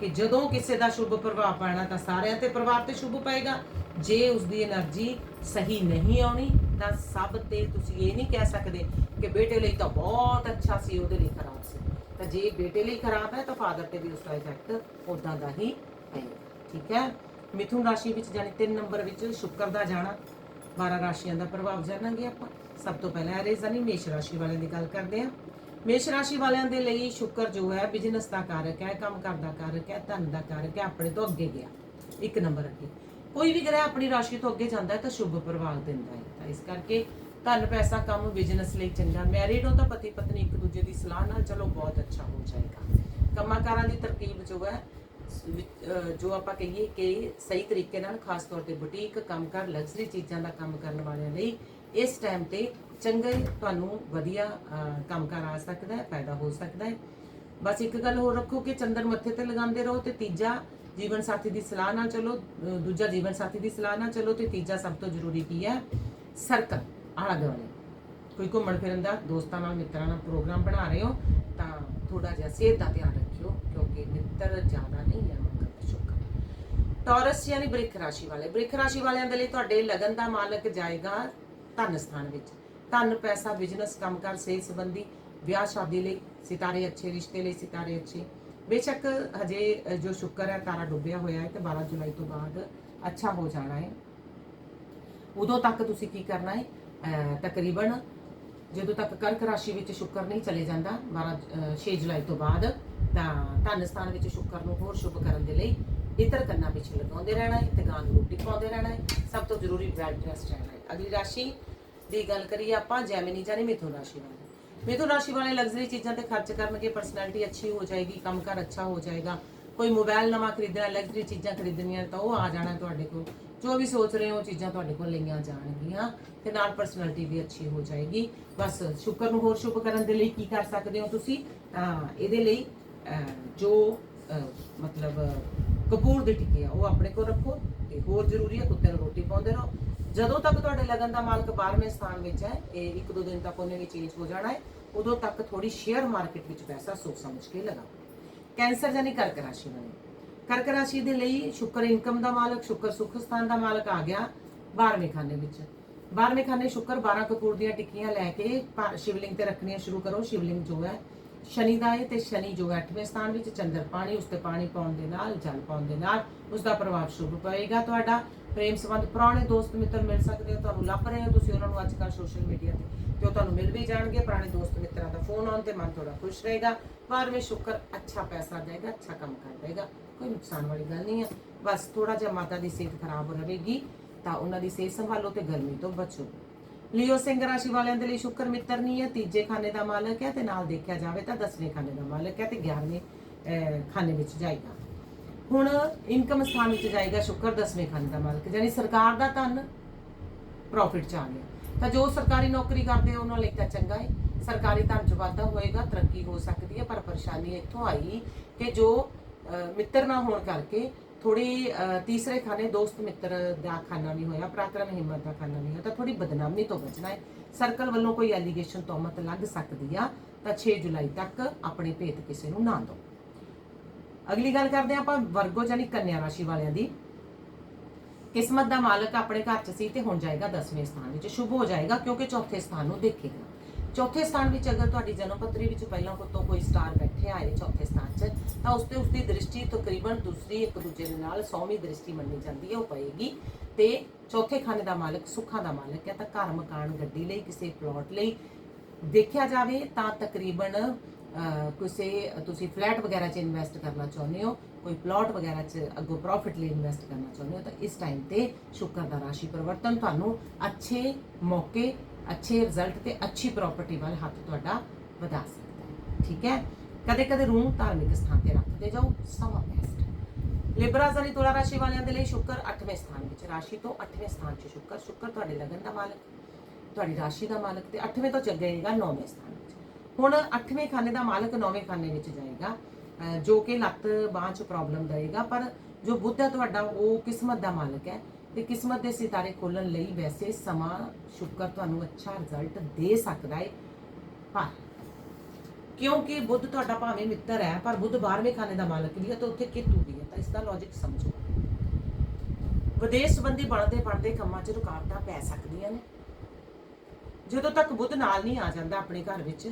ਕਿ ਜਦੋਂ ਕਿਸੇ ਦਾ ਸ਼ੁਭ ਪ੍ਰਭਾਵ ਪੈਣਾ, ਤਾਂ ਸਾਰਿਆਂ ਤੇ ਪਰਿਵਾਰ ਤੇ ਸ਼ੁਭ ਪਏਗਾ। ਜੇ ਉਸ ਦੀ એનર્ਜੀ ਸਹੀ ਨਹੀਂ ਆਉਣੀ ਤਾਂ ਸਭ ਤੇ ਤੁਸੀਂ ਇਹ ਨਹੀਂ ਕਹਿ ਸਕਦੇ ਕਿ ਬੇਟੇ ਲਈ ਤਾਂ ਬਹੁਤ ਅੱਛਾ ਸੀ, ਉਹਦੇ ਲਈ ਖਰਾਬ ਸੀ। ਤਾਂ ਜੇ ਬੇਟੇ ਲਈ ਖਰਾਬ ਹੈ ਤਾਂ ਫਾਦਰ ਤੇ ਵੀ ਉਸ ਦਾ ਇਫੈਕਟ ਉਦਾਂ ਦਾ ਹੀ ਪਏਗਾ ਠੀਕ ਹੈ? ਮਿਥੁਨ ਰਾਸ਼ੀ ਵਿੱਚ ਜਾਨੀ 3 ਨੰਬਰ ਵਿੱਚ ਸ਼ੁੱਕਰ ਦਾ ਜਾਣਾ। 12 ਰਾਸ਼ੀਆਂ ਦਾ ਪ੍ਰਭਾਵ ਜਾਣਾਂਗੇ ਆਪਾਂ। ਸਭ ਤੋਂ ਪਹਿਲਾਂ ਐਰੇ ਜਾਨੀ ਮੇਸ਼ ਰਾਸ਼ੀ ਵਾਲਿਆਂ ਦੀ ਗੱਲ ਕਰਦੇ ਹਾਂ। ਮੇਸ਼ ਰਾਸ਼ੀ ਵਾਲਿਆਂ ਦੇ ਲਈ ਸ਼ੁੱਕਰ ਜੋ ਹੈ, ਬਿਜ਼ਨਸ ਦਾ ਕਾਰਕ ਹੈ, ਕੰਮ ਕਰਦਾ ਕਾਰਕ ਹੈ, ਧਨ ਦਾ ਕਾਰਕ ਹੈ, ਆਪਣੇ ਤੋਂ ਅੱਗੇ ਗਿਆ। ਇੱਕ ਨੰਬਰ ਅੱਗੇ। ਕੋਈ ਵੀ ਗ੍ਰਹਿ ਆਪਣੀ ਰਾਸ਼ੀ ਤੋਂ ਅੱਗੇ ਜਾਂਦਾ ਹੈ ਤਾਂ ਸ਼ੁਭ ਪ੍ਰਭਾਵ ਦਿੰਦਾ ਹੈ। ਤਾਂ ਇਸ ਕਰਕੇ ਧਨ ਪੈਸਾ ਕੰਮ ਬਿਜ਼ਨਸ ਲਈ ਚੰਗਾ। ਮੈਰਿਡ ਹੋ ਤਾਂ ਪਤੀ ਪਤਨੀ ਇੱਕ ਦੂਜੇ ਦੀ ਸਲਾਹ ਨਾਲ ਚਲੋ ਬਹੁਤ ਅੱਛਾ ਹੋ ਜਾਏਗਾ। ਕੰਮਾਕਾਰਾਂ ਦੀ ਤਰਕੀਬ ਜੋ ਹੈ ਜੋ ਆਪਾਂ ਕਹੀਏ ਕਿ ਸਹੀ ਤਰੀਕੇ ਨਾਲ ਖਾਸ ਤੌਰ ਤੇ ਬੁਟੀਕ ਕੰਮਕਾਰ ਲਗਜ਼ਰੀ ਚੀਜ਼ਾਂ ਦਾ ਕੰਮ ਕਰਨ ਵਾਲਿਆਂ ਲਈ ਇਸ ਟਾਈਮ ਤੇ ਚੰਗੇ ਤੁਹਾਨੂੰ ਵਧੀਆ ਅਹ, ਕੰਮਕਾਰ ਆ ਸਕਦਾ ਹੈ ਪੈਦਾ ਹੋ ਸਕਦਾ ਹੈ। ਬਸ ਇੱਕ ਗੱਲ ਹੋਰ ਰੱਖੋ ਕਿ ਚੰਦਰ ਮੱਥੇ ਤੇ ਲਗਾਉਂਦੇ ਰਹੋ ਤੇ ਤੀਜਾ ਜੀਵਨ ਸਾਥੀ ਦੀ ਸਲਾਹ ਨਾਲ ਚਲੋ ਦੂਜਾ ਜੀਵਨ ਸਾਥੀ ਦੀ ਸਲਾਹ ਨਾਲ ਚਲੋ ਤੇ ਤੀਜਾ ਸਭ ਤੋਂ ਜ਼ਰੂਰੀ ਕੀ ਹੈ? ਸਰਕਲ, ਆਲਾ ਦੁਆਲੇ। ਕੋਈ ਘੁੰਮਣ ਫਿਰਨ ਦਾ, ਦੋਸਤਾਂ ਨਾਲ, ਮਿੱਤਰਾਂ ਨਾਲ ਪ੍ਰੋਗਰਾਮ ਬਣਾ ਰਹੇ ਹੋ, ਤਾਂ ਥੋੜਾ ਜਿਹਾ ਸਿਹਤ ਦਾ ਧਿਆਨ ਰੱਖਿਓ, ਕਿਉਂਕਿ ਮਿੱਤਰ ਜ਼ਿਆਦਾ ਨਹੀਂ ਹੈ ਮੰਗਲ ਸ਼ੁਕਰ ਟੌਰਸ ਯਾਨੀ ਬ੍ਰਿਖ ਰਾਸ਼ੀ ਵਾਲੇ। ਬ੍ਰਿਖ ਰਾਸ਼ੀ ਵਾਲਿਆਂ ਦੇ ਲਈ ਤੁਹਾਡੇ ਲਗਨ ਦਾ ਮਾਲਕ ਜਾਏਗਾ ਧਨ ਸਥਾਨ ਵਿੱਚ। ਧਨ, ਪੈਸਾ ਬਿਜ਼ਨਸ ਕੰਮਕਾਰ, ਸਿਹਤ ਸੰਬੰਧੀ, ਵਿਆਹ, ਸ਼ਾਦੀ ਲਈ, ਸਿਤਾਰੇ ਅੱਛੇ, ਰਿਸ਼ਤੇ ਲਈ ਸਿਤਾਰੇ ਅੱਛੇ। ਬੇਸ਼ੱਕ ਹਜੇ ਜੋ ਸ਼ੁਕਰ ਹੈ, ਤਾਰਾ ਡੁੱਬਿਆ ਹੋਇਆ ਹੈ ਤੇ 12 ਜੁਲਾਈ ਤੋਂ ਬਾਅਦ ਅੱਛਾ ਹੋ ਜਾਣਾ ਹੈ। ਉਦੋਂ ਤੱਕ ਤੁਸੀਂ ਕੀ ਕਰਨਾ ਹੈ? ਤਕਰੀਬਨ ਜਦੋਂ ਤੱਕ ਕਰਕ ਰਾਸ਼ੀ ਵਿੱਚ ਸ਼ੁਕਰ ਨਹੀਂ ਚਲੇ ਜਾਂਦਾ 12 ਅਹ 6 ਜੁਲਾਈ ਤੋਂ ਬਾਅਦ, ਤਾਂ ਧਨ ਸਥਾਨ ਵਿੱਚ ਸ਼ੁਕਰ ਨੂੰ ਹੋਰ ਸ਼ੁਭ ਕਰਨ ਦੇ ਲਈ ਇਤਰ ਕੰਨਾਂ ਵਿੱਚ ਲਗਾਉਂਦੇ ਰਹਿਣਾ ਹੈ ਤੇ ਗਾਂ ਨੂੰ ਰੋਟੀ ਪਾਉਂਦੇ ਰਹਿਣਾ ਹੈ। ਸਭ ਤੋਂ ਜ਼ਰੂਰੀ ਵੈਲ ਰੈਸਟ ਰਹਿਣਾ ਹੈ। ਅਗਲੀ ਰਾਸ਼ੀ ਦੀ ਗੱਲ ਕਰੀਏ ਆਪਾਂ, ਜੈਮਿਨੀ ਜਾਨੀ ਮਿਥੁਨ ਰਾਸ਼ੀ ਵਾਲੇ ਮਿਥੁਨ ਰਾਸ਼ੀ ਵਾਲੇ ਲਗਜ਼ਰੀ ਚੀਜ਼ਾਂ ਤੇ ਖਰਚ ਕਰਨਗੇ ਪਰਸਨੈਲਿਟੀ ਅੱਛੀ ਹੋ ਜਾਏਗੀ, ਕੰਮਕਾਰ ਅੱਛਾ ਹੋ ਜਾਏਗਾ। ਕੋਈ ਮੋਬਾਈਲ ਨਵਾਂ ਖਰੀਦਣਾ ਲਗਜ਼ਰੀ ਚੀਜ਼ਾਂ ਖਰੀਦਣੀਆਂ, ਤਾਂ ਉਹ ਆ ਜਾਣਾ ਤੁਹਾਡੇ ਕੋਲ। ਜੋ ਵੀ ਸੋਚ ਰਹੇ ਹੋ ਚੀਜ਼ਾਂ ਤੁਹਾਡੇ ਕੋਲ ਲਈਆਂ ਜਾਣਗੀਆਂ, ਤੇ ਨਾਲ ਪਰਸਨੈਲਿਟੀ ਵੀ ਅੱਛੀ ਹੋ ਜਾਏਗੀ। ਬਸ ਸ਼ੁਕਰ ਨੂੰ ਹੋਰ ਸ਼ੁਭ ਕਰਨ ਦੇ ਲਈ ਕੀ ਕਰ ਸਕਦੇ ਹੋ ਤੁਸੀਂ? ਇਹਦੇ ਲਈ, ਅਹ, ਜੋ ਮਤਲਬ, ਕਪੂਰ ਦੇ ਟਿੱਕੀ ਆ, ਉਹ ਆਪਣੇ ਕੋਲ ਰੱਖੋ, ਤੇ ਹੋਰ ਜ਼ਰੂਰੀ ਹੈ ਕੁੱਤੇ ਨੂੰ ਰੋਟੀ ਪਾਉਂਦੇ ਰਹੋ। ਜਦੋਂ ਤੱਕ ਤੁਹਾਡੇ ਲਗਨ ਦਾ ਮਾਲਕ 12ਵੇਂ ਸਥਾਨ ਵਿੱਚ ਹੈ, ਇਹ ਇੱਕ ਦੋ ਦਿਨ ਤੱਕ ਉਹਨੇ ਵੀ ਚੇਂਜ ਹੋ ਜਾਣਾ ਹੈ, ਉਦੋਂ ਤੱਕ ਥੋੜੀ ਸ਼ੇਅਰ ਮਾਰਕੀਟ ਵਿੱਚ ਪੈਸਾ ਸੋਚ ਸਮਝ ਕੇ ਲਗਾਓ ਕੈਂਸਰ ਜਾਨੀ ਕਰਕ ਰਾਸ਼ੀ ਵਾਲੇ ਕਰਕ ਰਾਸ਼ੀ ਦੇ ਲਈ ਸ਼ੁਕਰ ਇਨਕਮ ਦਾ ਮਾਲਕ, ਸ਼ੁਕਰ ਸੁਖ ਸਥਾਨ ਦਾ ਮਾਲਕ ਆ ਗਿਆ 12ਵੇਂ ਖਾਨੇ ਵਿੱਚ। 12ਵੇਂ ਖਾਨੇ ਸ਼ੁਕਰ 12 ਕਪੂਰ ਦੀਆਂ ਟਿੱਕੀਆਂ ਲੈ ਕੇ ਸ਼ਿਵਲਿੰਗ ਤੇ ਰੱਖਣੀਆਂ ਸ਼ੁਰੂ ਕਰੋ, ਸ਼ਿਵਲਿੰਗ ਜੋ ਹੈ ਸ਼ਨੀ ਦਾ ਹੈ ਤੇ ਸ਼ਨੀ ਜੋ ਹੈ 8ਵੇਂ ਸਥਾਨ ਵਿੱਚ, ਚੰਦਰ ਪਾਣੀ, ਉਸ ਤੇ ਪਾਣੀ ਪਾਉਣ ਦੇ ਨਾਲ, ਜਲ ਪਾਉਣ ਦੇ ਨਾਲ ਉਸ ਦਾ ਪ੍ਰਭਾਵ ਸ਼ੁਭ ਪਏਗਾ ਤੁਹਾਡਾ। ਪ੍ਰੇਮ ਸੰਬੰਧ ਪੁਰਾਣੇ ਦੋਸਤ ਮਿੱਤਰ ਮਿਲ ਸਕਦੇ ਹੋ ਤੁਹਾਨੂੰ ਲੱਭ ਰਹੇ ਹੋ ਤੁਸੀਂ ਉਹਨਾਂ ਨੂੰ ਅੱਜ ਕੱਲ੍ਹ ਸੋਸ਼ਲ ਮੀਡੀਆ ਤੇ ਤੇ ਉਹ ਤੁਹਾਨੂੰ ਮਿਲ ਵੀ ਜਾਣਗੇ। ਪੁਰਾਣੇ ਦੋਸਤ ਮਿੱਤਰਾਂ ਦਾ ਫੋਨ ਆਉਣ ਤੇ ਮਨ ਥੋੜਾ ਖੁਸ਼ ਰਹੇਗਾ। ਬਾਰਵੇਂ ਸ਼ੁਕਰ, ਅੱਛਾ ਪੈਸਾ ਦੇਗਾ, ਅੱਛਾ ਕੰਮ ਕਰ ਦੇਗਾ। ਕੋਈ ਨੁਕਸਾਨ ਵਾਲੀ ਗੱਲ ਨਹੀਂ ਹੈ ਬਸ ਥੋੜਾ ਜਿਹਾ ਮਾਤਾ ਦੀ ਸਿਹਤ ਖਰਾਬ ਰਹੇਗੀ, ਤਾਂ ਉਹਨਾਂ ਦੀ ਸਿਹਤ ਸੰਭਾਲੋ ਤੇ ਗਰਮੀ ਤੋਂ ਬਚੋ। ਲਿਓ ਸਿੰਘ ਰਾਸ਼ੀ ਵਾਲਿਆਂ ਦੇ ਲਈ ਸ਼ੁਕਰ ਮਿੱਤਰ ਨਹੀਂ ਹੈ। ਤੀਜੇ ਖਾਨੇ ਦਾ ਮਾਲਕ ਹੈ ਤੇ ਨਾਲ ਦੇਖਿਆ ਜਾਵੇ ਤਾਂ 10ਵੇਂ ਖਾਨੇ ਦਾ ਮਾਲਕ ਹੈ ਤੇ 11ਵੇਂ ਖਾਨੇ ਵਿੱਚ ਜਾਏਗਾ। ਹੁਣ ਇਨਕਮ ਸਥਾਨ ਵਿੱਚ ਜਾਏਗਾ ਸ਼ੁਕਰ 10ਵੇਂ ਖਾਨੇ ਦਾ ਮਾਲਕ ਯਾਨੀ ਸਰਕਾਰ ਦਾ ਧਨ ਪ੍ਰੋਫਿਟ ਚ ਆ ਗਿਆ। ਤਾਂ ਜੋ ਸਰਕਾਰੀ ਨੌਕਰੀ ਕਰਦੇ ਆ, ਉਹਨਾਂ ਲਈ ਤਾਂ ਚੰਗਾ ਹੈ ਸਰਕਾਰੀ ਧਨ ਚ ਵਾਧਾ ਹੋਏਗਾ, ਤਰੱਕੀ ਹੋ ਸਕਦੀ ਹੈ, ਪਰ ਪਰੇਸ਼ਾਨੀ ਇੱਥੋਂ ਆਈ ਕਿ ਜੋ ਮਿੱਤਰ ਨਾ ਹੋਣ ਕਰਕੇ ਥੋੜੀ ਤੀਸਰੇ ਖਾਨੇ ਦੋਸਤ ਮਿੱਤਰ ਦਾ ਖਾਨਾ ਨਹੀਂ ਹੋਇਆ, ਪਰਾਕਰਮ ਹਿੰਮਤ ਦਾ ਖਾਨਾ ਨਹੀਂ ਹੋਇਆ, ਤਾਂ ਥੋੜੀ ਬਦਨਾਮੀ ਤੋਂ ਬਚਣਾ ਹੈ। ਸਰਕਲ ਵੱਲੋਂ ਕੋਈ ਐਲੀਗੇਸ਼ਨ ਤੋਮਤ ਲੱਗ ਸਕਦੀ ਆ, ਤਾਂ 6 ਜੁਲਾਈ ਤੱਕ ਆਪਣੇ ਭੇਤ ਕਿਸੇ ਨੂੰ ਨਾ ਦਿਓ। ਅਗਲੀ ਗੱਲ ਕਰਦੇ ਹਾਂ ਆਪਾਂ ਵਰਗੋ ਯਾਨੀ ਕੰਨਿਆ ਰਾਸ਼ੀ ਵਾਲਿਆਂ ਦੀ। ਕਿਸਮਤ ਦਾ ਮਾਲਕ ਆਪਣੇ ਘਰ 'ਚ ਸੀ ਤੇ ਹੁਣ ਜਾਏਗਾ 10ਵੇਂ ਸਥਾਨ ਵਿੱਚ। ਸ਼ੁਭ ਹੋ ਜਾਏਗਾ ਕਿਉਂਕਿ ਚੌਥੇ ਸਥਾਨ ਨੂੰ ਦੇਖੇਗਾ। ਚੌਥੇ ਸਥਾਨ ਵਿੱਚ ਅਗਰ ਤੁਹਾਡੀ ਜਨਮ ਪੱਤਰੀ ਵਿੱਚ ਪਹਿਲਾਂ ਤੋਂ ਕੋਈ ਸਟਾਰ ਬੈਠੇ ਆਏ ਚੌਥੇ ਸਥਾਨ 'ਚ, ਤਾਂ ਉਸ ਤੇ ਉਸ ਦੀ ਦ੍ਰਿਸ਼ਟੀ ਤਕਰੀਬਨ ਦੂਸਰੀ ਇੱਕ ਦੂਜੇ ਦੇ ਨਾਲ ਸੌਵੀਂ ਦ੍ਰਿਸ਼ਟੀ ਮੰਨੀ ਜਾਂਦੀ ਹੈ, ਉਹ ਪਏਗੀ। ਤੇ ਚੌਥੇ ਖਾਨੇ ਦਾ ਮਾਲਕ ਸੁੱਖਾਂ ਦਾ ਮਾਲਕ ਹੈ, ਤਾਂ ਘਰ ਮਕਾਨ ਗੱਡੀ ਲਈ, ਕਿਸੇ ਪਲਾਟ ਲਈ ਦੇਖਿਆ ਜਾਵੇ ਤਾਂ ਤਕਰੀਬਨ ਕਿਸੇ, ਤੁਸੀਂ ਫਲੈਟ ਵਗੈਰਾ 'ਚ ਇਨਵੈਸਟ ਕਰਨਾ ਚਾਹੁੰਦੇ ਹੋ, ਕੋਈ ਪਲਾਟ ਵਗੈਰਾ 'ਚ ਅੱਗੋਂ ਪ੍ਰੋਫਿਟ ਲਈ ਇਨਵੈਸਟ ਕਰਨਾ ਚਾਹੁੰਦੇ ਹੋ, ਤਾਂ ਇਸ ਟਾਈਮ ਤੇ ਸ਼ੁਕਰ ਦਾ ਰਾਸ਼ੀ ਪਰਿਵਰਤਨ ਤੁਹਾਨੂੰ ਅੱਛੇ ਮੌਕੇ ਅੱਛੇ ਰਿਜ਼ਲਟ ਤੇ ਅੱਛੀ ਪ੍ਰਾਪਰਟੀ ਵੱਲ ਹੱਥ ਤੁਹਾਡਾ ਵਧਾ ਸਕਦਾ ਹੈ। ਠੀਕ ਹੈ? ਕਦੇ ਕਦੇ ਰੂਹ ਧਾਰਮਿਕ ਸਥਾਨ ਤੇ ਰੱਖਦੇ ਜਾਓ, ਸਮਾਂ ਬੈਸਟ ਲਿਬਰਾ ਜ਼ਨੀ ਤੁਲਾ ਰਾਸ਼ੀ ਵਾਲਿਆਂ ਦੇ ਲਈ ਸ਼ੁਕਰ 8ਵੇਂ ਸਥਾਨ ਵਿੱਚ, ਰਾਸ਼ੀ ਤੋਂ 8ਵੇਂ ਸਥਾਨ 'ਚ ਸ਼ੁਕਰ ਸ਼ੁਕਰ ਤੁਹਾਡੇ ਲਗਨ ਦਾ ਮਾਲਕ, ਤੁਹਾਡੀ ਰਾਸ਼ੀ ਦਾ ਮਾਲਕ ਤੇ 8ਵੇਂ ਤੋਂ ਚੱਲੇਗਾ 9ਵੇਂ ਸਥਾਨ ਵਿੱਚ। ਹੁਣ 8ਵੇਂ ਖਾਨੇ ਦਾ ਮਾਲਕ 9ਵੇਂ ਖਾਨੇ ਵਿੱਚ ਜਾਏਗਾ ਜੋ ਕਿ ਲੱਤ, ਬਾਂਹ 'ਚ ਪ੍ਰੋਬਲਮ ਦੇਗਾ ਪਰ ਜੋ ਬੁੱਧ ਹੈ ਤੁਹਾਡਾ, ਉਹ ਕਿਸਮਤ ਦਾ ਮਾਲਕ ਹੈ। ਤੇ ਕਿਸਮਤ ਦੇ ਸਿਤਾਰੇ ਖੋਲਣ ਲਈ ਵੈਸੇ ਸਮਾਂ ਸ਼ੁਕਰ ਤੁਹਾਨੂੰ ਅੱਛਾ ਰਿਜ਼ਲਟ ਦੇ ਸਕਦਾ ਹੈ ਪਰ ਕਿਉਂਕਿ ਬੁੱਧ ਤੁਹਾਡਾ ਭਾਵੇਂ ਮਿੱਤਰ ਹੈ, ਪਰ ਬੁੱਧ 12ਵੇਂ ਖਾਨੇ ਦਾ ਮਾਲਕ ਵੀ ਹੈ ਤੇ ਉੱਥੇ ਕੇਤੂ ਵੀ ਹੈ, ਤਾਂ ਇਸ ਦਾ ਲੌਜੀਕ ਸਮਝੋ। ਵਿਦੇਸ਼ ਸੰਬੰਧੀ ਬਣਦੇ ਬਣਦੇ ਕੰਮਾਂ 'ਚ ਰੁਕਾਵਟਾਂ ਪੈ ਸਕਦੀਆਂ ਨੇ। ਜਦੋਂ ਤੱਕ ਬੁੱਧ ਨਾਲ ਨਹੀਂ ਆ ਜਾਂਦਾ ਆਪਣੇ ਘਰ ਵਿੱਚ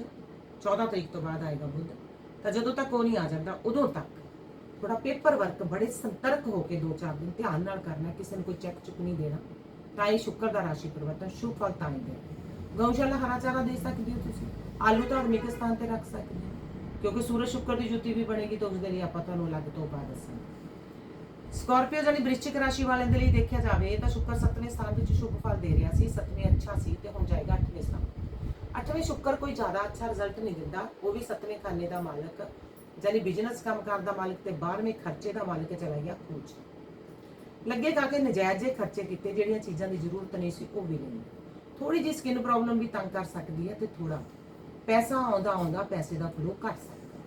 14 ਤਰੀਕ ਤੋਂ ਬਾਅਦ ਆਏਗਾ ਬੁੱਧ, ਤਾਂ ਜਦੋਂ ਤੱਕ ਉਹ ਨਹੀਂ ਆ ਜਾਂਦਾ, ਉਦੋਂ ਤੱਕ ਥੋੜਾ ਪੇਪਰ ਵਰਕ, ਬੜੇ ਸੰਤਰਕ ਹੋ ਕੇ ਦੋ ਚਾਰ ਦਿਨ ਧਿਆਨ ਨਾਲ ਕਰਨਾ, ਕਿਸੇ ਨੂੰ ਕੋਈ ਚੈੱਕ ਚੁੱਕ ਨਹੀਂ ਦੇਣਾ। ਤਾਂ ਇਹ ਸ਼ੁਕਰ ਦਾ ਰਾਸ਼ੀ ਪਰਿਵਰਤਨ, ਸ਼ੁਭ ਫਲ ਤਾਂ ਹੀ ਗਊਸ਼ਾਲਾ ਹਰਾ ਚਾਰਾ ਦੇ ਸਕਦੇ ਹੋ ਤੁਸੀਂ? ਆਲੂ ਧਾਰਮਿਕ ਸਥਾਨ ਤੇ ਰੱਖ ਸਕਦੇ ਹੋ। ਕਿਉਂਕਿ ਸੂਰਜ ਸ਼ੁਕਰ ਦੀ ਜੁਤੀ ਵੀ ਬਣੇਗੀ, ਤਾਂ ਉਸ ਦੇ ਲਈ ਆਪਾਂ ਤੁਹਾਨੂੰ ਅਲੱਗ ਤੋਂ ਉਪਾਅ ਦੱਸਾਂਗੇ। ਸਕਾਰਪੀਓ ਜਾਨੀ ਬ੍ਰਿਸ਼ਚਿਕ ਰਾਸ਼ੀ ਵਾਲਿਆਂ ਦੇ ਲਈ ਦੇਖਿਆ ਜਾਵੇ, ਤਾਂ ਸ਼ੁਕਰ 7ਵੇਂ ਸਥਾਨ ਵਿੱਚ ਸ਼ੁਭ ਫਲ ਦੇ ਰਿਹਾ ਸੀ 7ਵੇਂ ਅੱਛਾ ਸੀ ਤੇ ਹੁਣ ਜਾਏਗਾ 8ਵੇਂ ਸਥਾਨ। 8ਵੇਂ ਸ਼ੁਕਰ ਕੋਈ ਜ਼ਿਆਦਾ ਅੱਛਾ ਰਿਜ਼ਲਟ ਨਹੀਂ ਦਿੰਦਾ, ਉਹ ਵੀ 7ਵੇਂ ਖਾਨੇ ਦਾ ਮਾਲਕ ਜਾਨੀ ਬਿਜ਼ਨਸ ਕੰਮਕਾਰ ਦਾ ਮਾਲਕ ਤੇ 12ਵੇਂ ਖਰਚੇ ਦਾ ਮਾਲਕ ਚਲਾ ਗਿਆ ਖੂਚ ਲੱਗੇਗਾ ਕਿ ਨਜਾਇਜ਼ ਜਿਹੇ ਖਰਚੇ ਕੀਤੇ, ਜਿਹੜੀਆਂ ਚੀਜ਼ਾਂ ਦੀ ਜ਼ਰੂਰਤ ਨਹੀਂ ਸੀ, ਉਹ ਵੀ ਨਹੀਂ। ਥੋੜੀ ਜਿਹੀ ਸਕਿਨ ਪ੍ਰੋਬਲਮ ਵੀ ਤੰਗ ਕਰ ਸਕਦੀ ਹੈ ਤੇ ਥੋੜਾ ਪੈਸਾ ਆਉਂਦਾ ਆਉਂਦਾ ਪੈਸੇ ਦਾ ਫਲੋ ਘਟ ਸਕਦਾ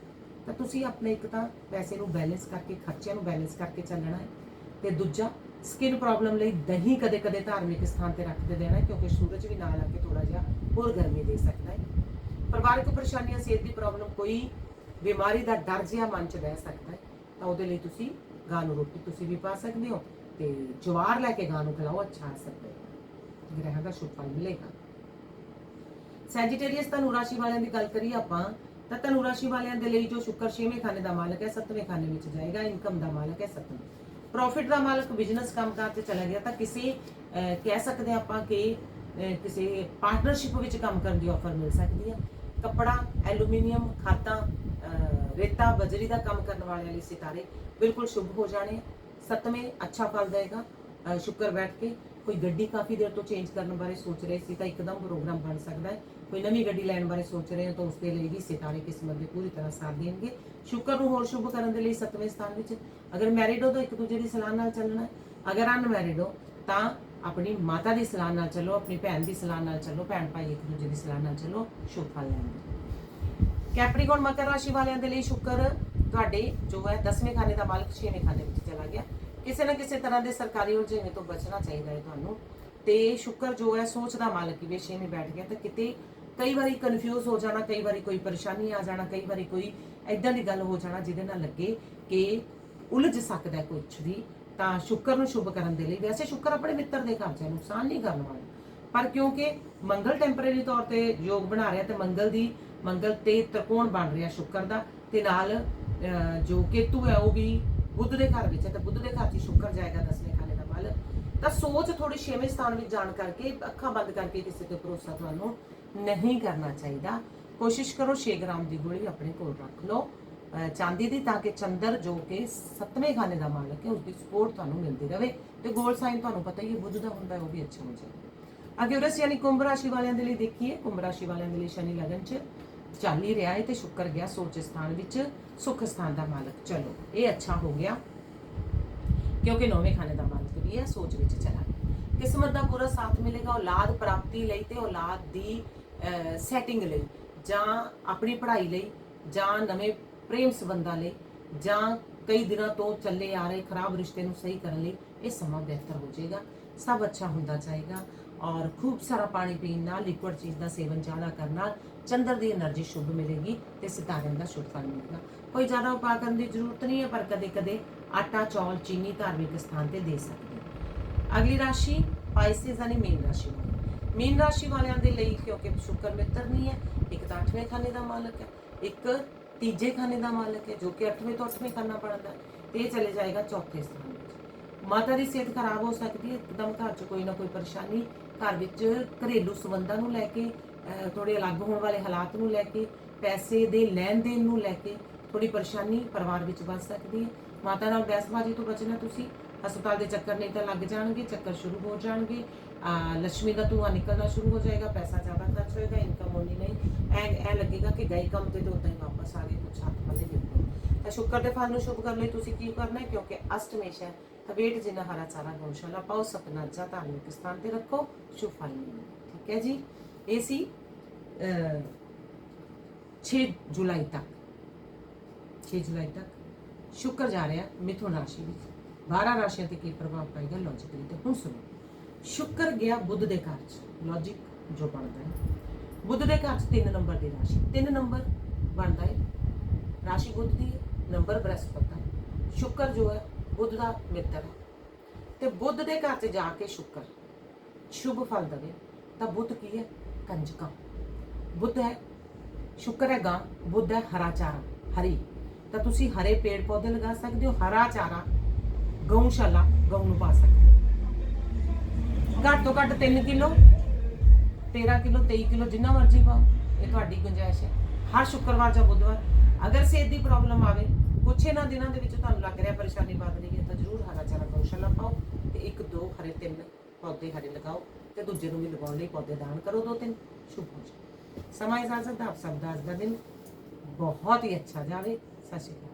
ਤਾਂ ਤੁਸੀਂ ਆਪਣੇ ਇੱਕ ਤਾਂ ਪੈਸੇ ਨੂੰ ਬੈਲੈਂਸ ਕਰਕੇ, ਖਰਚਿਆਂ ਨੂੰ ਬੈਲੈਂਸ ਕਰਕੇ ਚੱਲਣਾ ਹੈ ਤੇ ਦੂਜਾ ਸਕਿਨ ਪ੍ਰੋਬਲਮ ਲਈ ਦਹੀਂ ਕਦੇ-ਕਦੇ ਧਾਰਮਿਕ ਸਥਾਨ ਤੇ ਰੱਖ ਦੇ ਦੇਣਾ ਕਿਉਂਕਿ ਸੂਰਜ ਵੀ ਨਾਲ ਆ ਕੇ ਥੋੜਾ ਜਿਹਾ ਹੋਰ ਗਰਮੀ ਦੇ ਸਕਦਾ ਹੈ। ਪਰਿਵਾਰਕ ਪਰੇਸ਼ਾਨੀਆਂ, ਸਿਹਤ ਦੀ ਪ੍ਰੋਬਲਮ ਕੋਈ ਬਿਮਾਰੀ ਦਾ ਡਰ ਜਿਹਾ ਮਨ ਚ ਰਹਿ ਸਕਦਾ ਹੈ, ਤਾਂ ਉਹਦੇ ਲਈ ਤੁਸੀਂ ਗਾਂ ਨੂੰ ਰੋਟੀ ਤੁਸੀਂ ਵੀ ਪਾ ਸਕਦੇ ਹੋ ਤੇ ਜਵਾਰ ਲੈ ਕੇ ਗਾਂ ਨੂੰ ਖਿਲਾਓ, ਅੱਛਾ ਅਸਰ ਪਏਗਾ ਗ੍ਰਹਿ ਦਾ ਸ਼ੁਭ ਫਲ ਮਿਲੇਗਾ। ਸੈਜੀਟੇਰੀਅਸ ਧਨੂ ਰਾਸ਼ੀ ਵਾਲਿਆਂ ਦੀ ਗੱਲ ਕਰੀਏ ਆਪਾਂ, ਤਾਂ ਧਨੂ ਰਾਸ਼ੀ ਵਾਲਿਆਂ ਦੇ ਲਈ ਜੋ ਸ਼ੁਕਰ 6ਵੇਂ ਖਾਨੇ ਦਾ ਮਾਲਕ ਹੈ 7ਵੇਂ ਖਾਨੇ ਵਿੱਚ ਜਾਏਗਾ ਇਨਕਮ ਦਾ ਮਾਲਕ ਹੈ 7ਵੇਂ ਪ੍ਰੋਫਿਟ ਦਾ ਮਾਲਕ ਬਿਜ਼ਨਸ ਕੰਮਕਾਰ ਤੇ ਚਲਾ ਗਿਆ, ਤਾਂ ਕਿਸੇ ਕਹਿ ਸਕਦੇ ਹਾਂ ਆਪਾਂ ਕਿ ਕਿਸੇ ਪਾਰਟਨਰਸ਼ਿਪ ਵਿੱਚ ਕੰਮ ਕਰਨ ਦੀ ਆਫਰ ਮਿਲ ਸਕਦੀ ਹੈ। ਕੱਪੜਾ ਐਲੂਮੀਨੀਅਮ ਖਾਤਾਂ ਰੇਤਾ ਬਜਰੀ ਦਾ ਕੰਮ ਕਰਨ ਵਾਲਿਆਂ ਲਈ ਸਿਤਾਰੇ ਬਿਲਕੁਲ ਸ਼ੁਭ ਹੋ ਜਾਣੇ ਸਤਵੇਂ ਅੱਛਾ ਫਲ ਦੇਗਾ। ਅਹ, ਸ਼ੁਕਰ ਬੈਠ ਕੇ ਕੋਈ ਗੱਡੀ ਕਾਫੀ ਦੇਰ ਤੋਂ ਚੇਂਜ ਕਰਨ ਬਾਰੇ ਸੋਚ ਰਹੇ ਸੀ ਤਾਂ ਇੱਕਦਮ ਪ੍ਰੋਗਰਾਮ ਬਣ ਸਕਦਾ ਹੈ। ਕੋਈ ਨਵੀਂ ਗੱਡੀ ਲੈਣ ਬਾਰੇ ਸੋਚ ਰਹੇ ਹੋ ਤਾਂ ਉਸ ਦੇ ਲਈ ਵੀ ਸਿਤਾਰੇ ਕਿਸਮਤ ਦੇ ਪੂਰੀ ਤਰ੍ਹਾਂ ਸਾਥ ਦੇਣਗੇ। ਸ਼ੁਕਰ ਨੂੰ ਹੋਰ ਸ਼ੁਭ ਕਰਨ ਦੇ ਲਈ ਸਤਵੇਂ ਸਥਾਨ ਵਿੱਚ ਅਗਰ ਮੈਰਿਡ ਹੋ ਤਾਂ ਇੱਕ ਦੂਜੇ ਦੀ ਸਲਾਹ ਨਾਲ ਚੱਲਣਾ ਅਗਰ ਅਨਮੈਰਿਡ ਹੋ ਤਾਂ ਆਪਣੀ ਮਾਤਾ ਦੀ ਸਲਾਹ ਨਾਲ ਚੱਲੋ ਆਪਣੀ ਭੈਣ ਦੀ ਸਲਾਹ ਨਾਲ ਚੱਲੋ ਭੈਣ ਭਾਈ ਇੱਕ ਦੂਜੇ ਦੀ ਸਲਾਹ ਨਾਲ ਚੱਲੋ ਸ਼ੁਭ ਫਲ ਲੈਣਗੇ। ਕੈਪਰੀਕੌਨ ਮਕਰ ਰਾਸ਼ੀ ਵਾਲਿਆਂ ਦੇ ਲਈ ਸ਼ੁਕਰ ਤੁਹਾਡੇ ਜੋ ਹੈ 10ਵੇਂ ਖਾਨੇ ਦਾ ਮਾਲਕ 6ਵੇਂ ਖਾਨੇ ਵਿੱਚ ਚਲਾ ਗਿਆ। ਕਿਸੇ ਨਾ ਕਿਸੇ ਤਰ੍ਹਾਂ ਦੇ ਸਰਕਾਰੀ ਉਲਝਣ ਤੋਂ ਬਚਣਾ ਚਾਹੀਦਾ ਹੈ ਤੁਹਾਨੂੰ। ਤੇ ਸ਼ੁਕਰ ਜੋ ਹੈ ਸੋਚ ਦਾ ਮਾਲਕ ਹੀ ਵੇ 6ਵੇਂ ਬੈਠ ਗਿਆ ਤਾਂ ਕਿਤੇ ਕਈ ਵਾਰੀ ਕਨਫਿਊਜ਼ ਹੋ ਜਾਣਾ, ਕਈ ਵਾਰੀ ਕੋਈ ਪਰੇਸ਼ਾਨੀ ਆ ਜਾਣਾ, ਕਈ ਵਾਰੀ ਕੋਈ ਐਦਾਂ ਦੀ ਗੱਲ ਹੋ ਜਾਣਾ ਜਿਹਦੇ ਨਾਲ ਲੱਗੇ ਕਿ ਉਲਝ ਸਕਦਾ ਹੈ ਕੁਝ ਵੀ। ਤਾਂ ਸ਼ੁਕਰ ਨੂੰ ਸ਼ੁਭ ਕਰਨ ਦੇ ਲਈ ਵੈਸੇ ਸ਼ੁਕਰ ਆਪਣੇ ਮਿੱਤਰ ਦੇ ਘਰ 'ਚ ਨੁਕਸਾਨ ਨਹੀਂ ਕਰਨ ਵਾਲਾ। ਪਰ ਕਿਉਂਕਿ ਮੰਗਲ ਟੈਂਪਰੇਰੀ ਤੌਰ ਤੇ ਯੋਗ ਬਣਾ ਰਿਹਾ ਤੇ ਮੰਗਲ ਦੀ ਮੰਗਲ ਤੇ ਤ੍ਰਿਕੋਣ ਬਣ ਰਿਹਾ ਸ਼ੁਕਰ ਦਾ ਤੇ ਨਾਲ ਜੋ ਕੇਤੂ ਹੈ ਉਹ ਵੀ ਬੁੱਧ ਦੇ ਘਰ ਵਿੱਚ ਹੈ, ਤੇ ਬੁੱਧ ਦੇ ਘਰ 'ਚ ਸ਼ੁਕਰ ਜਾਏਗਾ ਦਸਵੇਂ ਖਾਨੇ ਦਾ ਮਲ ਤਾਂ ਸੋਚ ਥੋੜੀ ਛੇਵੇਂ ਸਥਾਨ ਵਿੱਚ ਜਾਣ ਕਰਕੇ, ਅੱਖਾਂ ਬੰਦ ਕਰਕੇ ਕਿਸੇ ਤੇ ਭਰੋਸਾ ਤੁਹਾਨੂੰ ਨਹੀਂ ਕਰਨਾ ਚਾਹੀਦਾ। ਕੋਸ਼ਿਸ਼ ਕਰੋ 6 ਗ੍ਰਾਮ ਦੀ ਗੋਲੀ ਆਪਣੇ ਕੋਲ ਰੱਖ ਲਓ। ਚਾਂਦੀ ਦੀ ਤਾਂ ਕਿ ਚੰਦਰ ਜੋ ਕਿ ਸੱਤਵੇਂ ਖਾਨੇ ਦਾ ਮਾਲਕ ਹੈ ਉਸ ਦੀ ਸਪੋਰਟ ਤੁਹਾਨੂੰ ਮਿਲਦੀ ਰਹੇ ਤੇ ਗੋਲ ਸਾਈਨ ਤੁਹਾਨੂੰ ਪਤਾ ਹੀ ਹੈ, ਬੁੱਧ ਦਾ ਹੁੰਦਾ ਉਹ ਵੀ ਅੱਛਾ ਹੋ ਜਾਏਗਾ ਅੱਗੇ ਯਾਨੀ ਕੁੰਭ ਰਾਸ਼ੀ ਵਾਲਿਆਂ ਦੇ ਲਈ ਦੇਖੀਏ। ਕੁੰਭ ਰਾਸ਼ੀ ਵਾਲਿਆਂ ਦੇ ਲਈ ਸ਼ਨੀ ਲਗਨ ਚ ਚੱਲ ਹੀ ਰਿਹਾ ਹੈ ਤੇ ਸ਼ੁਕਰ ਗਿਆ ਸੋਚ ਸਥਾਨ ਵਿੱਚ ਸੁਖ ਸਥਾਨ ਦਾ ਮਾਲਕ। ਚਲੋ, ਇਹ ਅੱਛਾ ਹੋ ਗਿਆ। ਕਿਉਂਕਿ ਨੌਵੇਂ ਖਾਨੇ ਦਾ ਮਾਲਕ ਵੀ ਹੈ, ਸੋਚ ਵਿੱਚ ਚਲਾ ਕਿਸਮਤ ਦਾ ਪੂਰਾ ਸਾਥ ਮਿਲੇਗਾ ਔਲਾਦ ਪ੍ਰਾਪਤੀ ਲਈ ਤੇ ਔਲਾਦ ਦੀ ਸੈਟਿੰਗ ਲਈ। ਜਾਂ ਆਪਣੀ ਪੜ੍ਹਾਈ ਲਈ, ਜਾਂ ਨਵੇਂ ਪ੍ਰੇਮ ਸੰਬੰਧਾਂ ਲਈ, ਜਾਂ ਕਈ ਦਿਨਾਂ ਤੋਂ ਚੱਲੇ ਆ ਰਹੇ ਖਰਾਬ ਰਿਸ਼ਤੇ ਨੂੰ ਸਹੀ ਕਰਨ ਲਈ, ਇਹ ਸਮਾਂ ਬਿਹਤਰ ਹੋ ਜਾਏਗਾ। ਸਭ ਅੱਛਾ ਹੁੰਦਾ ਜਾਏਗਾ। ਔਰ ਖੂਬ ਸਾਰਾ ਪਾਣੀ ਪੀਣ ਨਾਲ ਲਿਕੁਇਡ ਚੀਜ਼ ਦਾ ਸੇਵਨ ਜ਼ਿਆਦਾ ਕਰਨ ਨਾਲ ਚੰਦਰ ਦੀ એનર્ਜੀ ਸ਼ੁੱਧ ਮਿਲੇਗੀ ਤੇ ਸਿਤਾਰਿਆਂ ਦਾ ਸ਼ੁੱਧ ਫਲ ਮਿਲੇਗਾ। ਕੋਈ ਜ਼ਿਆਦਾ ਉਪਾਅ ਕਰਨ ਦੀ ਜ਼ਰੂਰਤ ਨਹੀਂ ਹੈ, ਪਰ ਕਦੇ-ਕਦੇ ਆਟਾ, ਚੌਲ, ਚੀਨੀ ਧਾਰਮਿਕ ਸਥਾਨ ਤੇ ਦੇ ਸਕਦੇ ਅਗਲੀ ਰਾਸ਼ੀ ਪਾਈਸਿਸ ਯਾਨੀ ਮੀਨ ਰਾਸ਼ੀ ਮੀਨ ਰਾਸ਼ੀ ਵਾਲਿਆਂ ਦੇ ਲਈ ਕਿਉਂਕਿ ਸ਼ੁਕਰ ਮਿੱਤਰ ਨਹੀਂ ਹੈ, ਇੱਕ ਤਾਂ 8ਵੇਂ ਖਾਨੇ ਦਾ ਮਾਲਕ ਹੈ, ਇੱਕ ਤੀਜੇ ਖਾਨੇ ਦਾ ਮਾਲਕ ਹੈ, ਜੋ ਕਿ 8ਵੇਂ ਤੋਂ 8ਵੇਂ ਕਰਨਾ ਪੜਦਾ ਹੈ, ਤੇ ਚਲੇ ਜਾਏਗਾ ਚੌਥੇ ਸਥਾਨ ਮਾਤਾ ਦੀ ਸਿਹਤ ਖਰਾਬ ਹੋ ਸਕਦੀ ਹੈ, ਇੱਕਦਮ ਘਰ 'ਚ ਕੋਈ ਨਾ ਕੋਈ ਪਰੇਸ਼ਾਨੀ ਘਰ ਵਿੱਚ ਘਰੇਲੂ ਸੰਬੰਧਾਂ ਨੂੰ ਲੈ ਕੇ ਅਹ, ਥੋੜੇ ਅਲੱਗ ਹੋਣ ਵਾਲੇ ਹਾਲਾਤ ਨੂੰ ਲੈ ਕੇ ਪੈਸੇ ਦੇ ਲੈਣ ਦੇਣ ਨੂੰ ਲੈ ਕੇ ਥੋੜੀ ਪਰੇਸ਼ਾਨੀ ਪਰਿਵਾਰ ਵਿੱਚ ਵੱਧ ਸਕਦੀ ਹੈ। ਮਾਤਾ ਨਾਲ ਬਹਿਸਬਾਜ਼ੀ ਤੋਂ ਬਚਣਾ ਤੁਸੀਂ ਹਸਪਤਾਲ ਦੇ ਚੱਕਰ ਨਹੀਂ ਤਾਂ ਲੱਗ ਜਾਣਗੇ ਚੱਕਰ ਸ਼ੁਰੂ ਹੋ ਜਾਣਗੇ। ਅਹ, ਲక్ష్ਮੀ ਦਾ ਧੂੰਆਂ ਨਿਕਲਣਾ ਸ਼ੁਰੂ ਹੋ ਜਾਏਗਾ ਪੈਸਾ ਜ਼ਿਆਦਾ ਖਰਚ ਹੋਏਗਾ ਇਨਕਮ ਹੋਣੀ ਨਹੀਂ। ਐ ਐ ਲੱਗੇਗਾ ਕਿ ਗਏ ਕੰਮ ਤੇ ਤੇ ਉਦਾਂ ਹੀ ਵਾਪਸ ਆ ਗਏ ਕੁਛ ਹੱਥ ਪੱਲੇ ਬਿਲਕੁਲ ਤਾਂ ਸ਼ੁਕਰ ਦੇ ਫਲ ਨੂੰ ਸ਼ੁਭ ਕਰਨ ਲਈ ਤੁਸੀਂ ਕੀ ਕਰਨਾ ਹੈ? ਕਿਉਂਕਿ ਅਸ਼ਟਮੇਸ਼ ਹੈ ਤਾਂ ਵੇਟ ਜਿੰਨਾ ਹਰਾ ਚਾਰਾ ਗਊਸ਼ਾਲਾ ਪਾਓ ਸਪਨਾ ਜਾ ਧਾਰਮਿਕ ਸਥਾਨ ਤੇ ਰੱਖੋ ਸ਼ੁਭ ਫਲ ਮਿਲੇਗਾ ਠੀਕ ਹੈ ਜੀ ਇਹ ਸੀ ਅਹ, 6 ਜੁਲਾਈ ਤੱਕ 6 ਜੁਲਾਈ ਤੱਕ ਸ਼ੁਕਰ ਜਾ ਰਿਹਾ ਮਿਥੁਨ ਰਾਸ਼ੀ ਵਿੱਚ 12 ਰਾਸ਼ੀਆਂ ਤੇ ਕੀ ਪ੍ਰਭਾਵ ਪਾਏਗਾ ਲੌਜੀਕਲੀ ਤੇ ਹੁਣ ਸੁਣੋ ਸ਼ੁਕਰ ਗਿਆ ਬੁੱਧ ਦੇ ਘਰ ਚ ਲੌਜੀਕ ਜੋ ਬਣਦਾ ਹੈ ਬੁੱਧ ਦੇ ਘਰ ਚ 3 ਨੰਬਰ ਦੀ ਰਾਸ਼ੀ 3 ਨੰਬਰ ਬਣਦਾ ਹੈ ਰਾਸ਼ੀ ਬੁੱਧ ਦੀ ਹੈ ਨੰਬਰ ਬ੍ਰਹਸਪਤੀ ਦਾ ਹੈ। ਸ਼ੁਕਰ ਜੋ ਹੈ ਬੁੱਧ ਦਾ ਮਿੱਤਰ। ਹੈ ਤੇ ਬੁੱਧ ਦੇ ਘਰ 'ਚ ਜਾ ਕੇ ਸ਼ੁਕਰ। ਸ਼ੁਭ ਫਲ ਦੇਵੇ, ਤਾਂ ਬੁੱਧ ਕੀ ਹੈ? ਕੰਜਕਾਂ। ਬੁੱਧ ਹੈ, ਸ਼ੁਕਰ ਹੈ ਗਾਂ, ਬੁੱਧ ਹੈ ਹਰਾ ਚਾਰਾ, ਹਰੀ। ਤਾਂ ਤੁਸੀਂ ਹਰੇ ਪੇੜ ਪੌਦੇ ਲਗਾ ਸਕਦੇ ਹੋ, ਹਰਾ ਚਾਰਾ ਗਊਸ਼ਾਲਾ ਗਊ ਨੂੰ ਪਾ ਸਕਦੇ ਹੋ। ਘੱਟ ਤੋਂ ਘੱਟ 3 ਕਿਲੋ 13 ਕਿਲੋ 23 ਕਿਲੋ, ਜਿੰਨਾ ਮਰਜ਼ੀ ਪਾਓ, ਇਹ ਤੁਹਾਡੀ ਗੁੰਜਾਇਸ਼ ਹੈ। ਹਰ ਸ਼ੁੱਕਰਵਾਰ ਜਾਂ ਬੁੱਧਵਾਰ, ਅਗਰ ਸਿਹਤ ਦੀ ਪ੍ਰੋਬਲਮ ਆਵੇ ਕੁਛ ਇਹਨਾਂ ਦਿਨਾਂ ਦੇ ਵਿੱਚ ਤੁਹਾਨੂੰ ਲੱਗ ਰਿਹਾ ਪਰੇਸ਼ਾਨੀ ਵੱਧ ਰਹੀ ਹੈ ਤਾਂ ਜ਼ਰੂਰ ਹਰਾ ਚਾਰਾ ਗਊਸ਼ਾਲਾ ਪਾਓ ਤੇ ਇੱਕ, ਦੋ ਹਰੇ ਤਿੰਨ ਪੌਦੇ ਹਰੇ ਲਗਾਓ ਤੇ ਦੂਜੇ ਨੂੰ ਵੀ ਲਗਾਉਣ ਲਈ ਪੌਦੇ ਦਾਨ ਕਰੋ ਦੋ ਤਿੰਨ। ਸ਼ੁਭ ਹੋ ਜਾਏ। ਸਮਾਂ ਇਜਾਜ਼ਤ ਦਾ ਆਪ ਸਭ ਦਾ ਅੱਜ ਦਾ ਦਿਨ ਬਹੁਤ ਹੀ ਅੱਛਾ ਜਾਵੇ। ਸਤਿ ਸ਼੍ਰੀ ਅਕਾਲ।